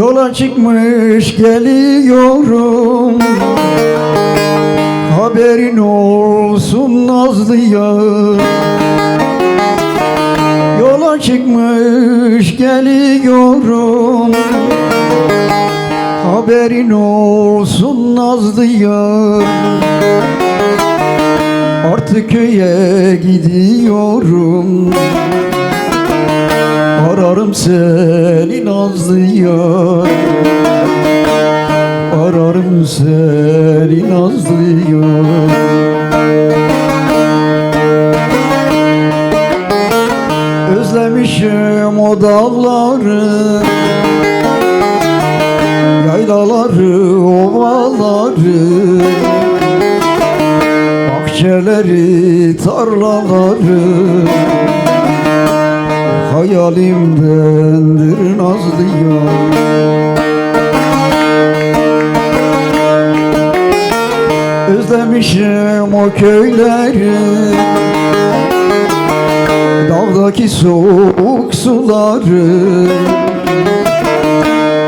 Yola çıkmış geliyorum. Haberin olsun Nazlı yar Yola çıkmış geliyorum. Haberin olsun Nazlı yar Artık köye gidiyorum Ararım seni Nazlı yar Ararım seni Nazlı yar Özlemişim o dağları Yaylaları, ovaları Bahçeleri, tarlaları Hayalimdendir Nazlı yar. Özlemişim o köyleri Dağdaki soğuk suları.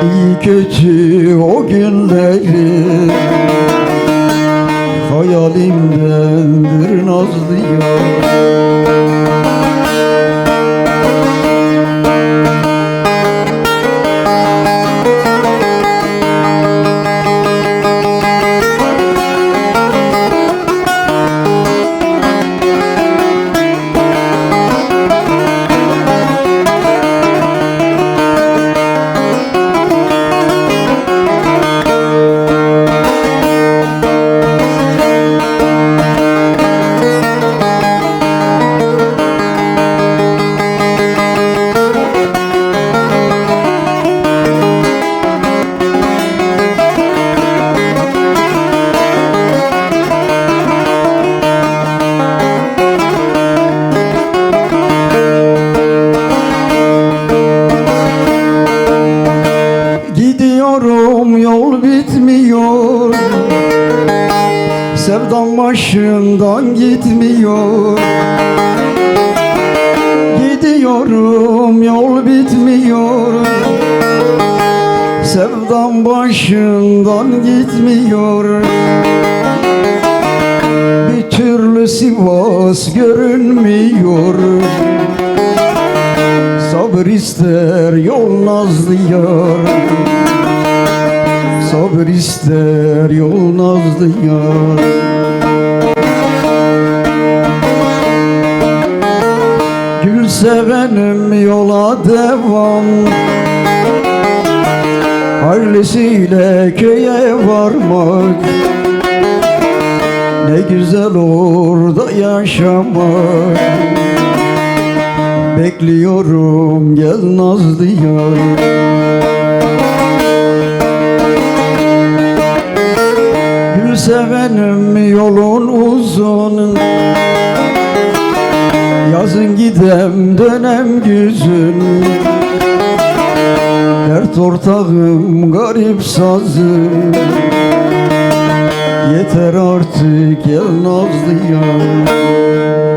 İyi kötü o günleri Hayalimdendir Nazlı yar Gidiyorum yol bitmiyor. Sevdam başımdan gitmiyor. Gidiyorum yol bitmiyor. Sevdam başımdan gitmiyor. Bir türlü Sivas görünmüyor. Sabır ister yol nazlı yar Sabır ister yol nazlı yar. Gül sevenim yola devam. Harlisiyle köye varmak. Ne güzel orada yaşamak. Bekliyorum gel Nazlı yar Yazın gidem dönem güzün. Dert ortağım garip sazım Yeter artık gel Nazlı yar